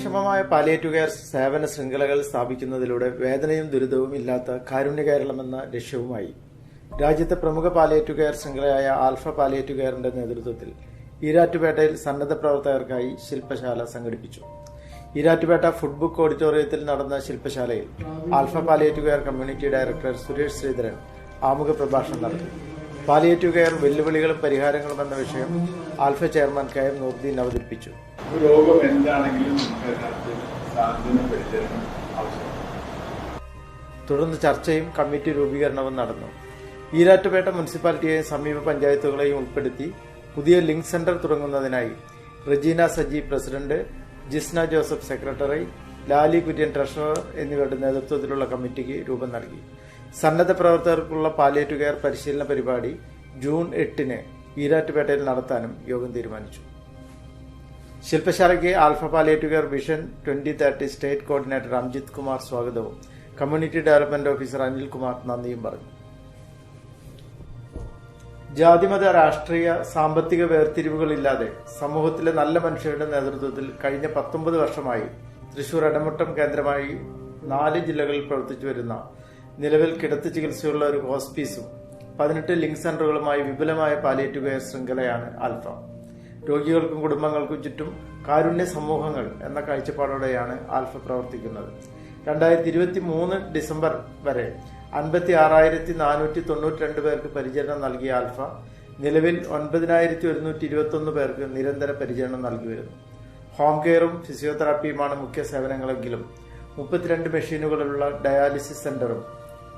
Palliative care സേവന ശൃംഖലകൾ സ്ഥാപിക്കുന്നതിലൂടെ വേദനയും ദുരിതവും ഇല്ലാത്ത കാരുണ്യ കേരളം എന്ന ലക്ഷ്യവുമായി രാജ്യത്തെ പ്രമുഖ പാലിയേറ്റീവ് കെയർ ശൃംഖലയായ ആൽഫ പാലിയേറ്റീവ് കെയറിന്റെ നേതൃത്വത്തിൽ ഈരാറ്റുപേട്ടയിൽ സന്നദ്ധ പ്രവർത്തകർക്കായി ശില്പശാല സംഘടിപ്പിച്ചു. ഈരാറ്റുപേട്ട ഫുഡ് ബുക്ക് ഓഡിറ്റോറിയത്തിൽ നടന്ന ശില്പശാലയിൽ Alpha palliative care community director Suresh Sreedharan ആമുഖ പ്രഭാഷണം നടത്തി. പാലിയേറ്റീവ് കെയർ വെല്ലുവിളികളും പരിഹാരങ്ങളും എന്ന വിഷയം Alpha chairman K M Noorudeen അവതരിപ്പിച്ചു. രോഗം എന്താണെങ്കിലും ആവശ്യമാണ്. തുടർന്ന് ചർച്ചയും കമ്മിറ്റി രൂപീകരണവും നടന്നു. ഈരാറ്റുപേട്ട മുനിസിപ്പാലിറ്റിയെയും സമീപ പഞ്ചായത്തുകളെയും ഉൾപ്പെടുത്തി പുതിയ link centre തുടങ്ങുന്നതിനായി Rejina Saji president Jisna Joseph secretary Lali Kurian treasurer എന്നിവരുടെ നേതൃത്വത്തിലുള്ള കമ്മിറ്റിക്ക് രൂപം നൽകി. സന്നദ്ധ പ്രവർത്തകർക്കുള്ള പാലിയേറ്റീവ് കെയർ പരിശീലന പരിപാടി ജൂൺ എട്ടിന് ഈരാറ്റുപേട്ടയിൽ നടത്താനും യോഗം തീരുമാനിച്ചു. ശില്പശാലയ്ക്ക് Alpha palliative care vision twenty thirty state coordinator Amjith Kumar സ്വാഗതവും. കമ്മ്യൂണിറ്റി ഡെവലപ്മെന്റ് ഓഫീസർ അനിൽകുമാർ നന്ദിയും പറഞ്ഞു. ജാതിമത രാഷ്ട്രീയ സാമ്പത്തിക വേർതിരിവുകളില്ലാതെ സമൂഹത്തിലെ നല്ല മനുഷ്യരുടെ നേതൃത്വത്തിൽ കഴിഞ്ഞ പത്തൊമ്പത് വർഷമായി തൃശൂർ എടമുട്ടം കേന്ദ്രമായി നാല് ജില്ലകളിൽ പ്രവർത്തിച്ചു വരുന്ന നിലവിൽ കിടത്തി ചികിത്സയുള്ള ഒരു ഹോസ്പീസും പതിനെട്ട് ലിങ്ക് സെന്ററുകളുമായി വിപുലമായ പാലിയേറ്റീവ് കെയർ ശൃംഖലയാണ് ആൽഫ. രോഗികൾക്കും കുടുംബങ്ങൾക്കും ചുറ്റും കാരുണ്യ സമൂഹങ്ങൾ എന്ന കാഴ്ചപ്പാടോടെയാണ് ആൽഫ പ്രവർത്തിക്കുന്നത്. രണ്ടായിരത്തി ഇരുപത്തി മൂന്ന് ഡിസംബർ വരെ അൻപത്തി ആറായിരത്തി നാനൂറ്റി തൊണ്ണൂറ്റി രണ്ട് പേർക്ക് പരിചരണം നൽകിയ ആൽഫ നിലവിൽ ഒൻപതിനായിരത്തി ഒരുന്നൂറ്റി ഇരുപത്തൊന്ന് പേർക്ക് നിരന്തര പരിചരണം നൽകി വരുന്നു. ഹോം കെയറും ഫിസിയോതെറാപ്പിയുമാണ് മുഖ്യ സേവനങ്ങളെങ്കിലും മുപ്പത്തിരണ്ട് മെഷീനുകളുള്ള ഡയാലിസിസ് സെന്ററും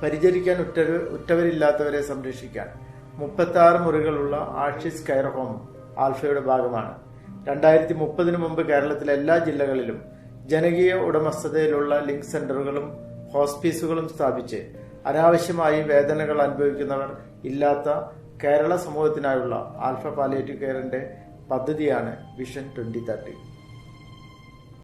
പരിചരിക്കാൻ ഉറ്റവ ഉറ്റവരില്ലാത്തവരെ സംരക്ഷിക്കാൻ മുപ്പത്തി ആറ് മുറികളുള്ള ആഷിസ് കെയർ ഹോം ആൽഫയുടെ ഭാഗമാണ്. രണ്ടായിരത്തി മുപ്പതിനു മുമ്പ് കേരളത്തിലെ എല്ലാ ജില്ലകളിലും ജനകീയ ഉടമസ്ഥതയിലുള്ള ലിങ്ക് സെന്ററുകളും ഹോസ്പീസുകളും സ്ഥാപിച്ച് അനാവശ്യമായി വേദനകൾ അനുഭവിക്കുന്നവർ ഇല്ലാത്ത കേരള സമൂഹത്തിനായുള്ള ആൽഫ പാലിയേറ്റീവ് കെയറിന്റെ പദ്ധതിയാണ് വിഷൻ ട്വന്റി തേർട്ടി.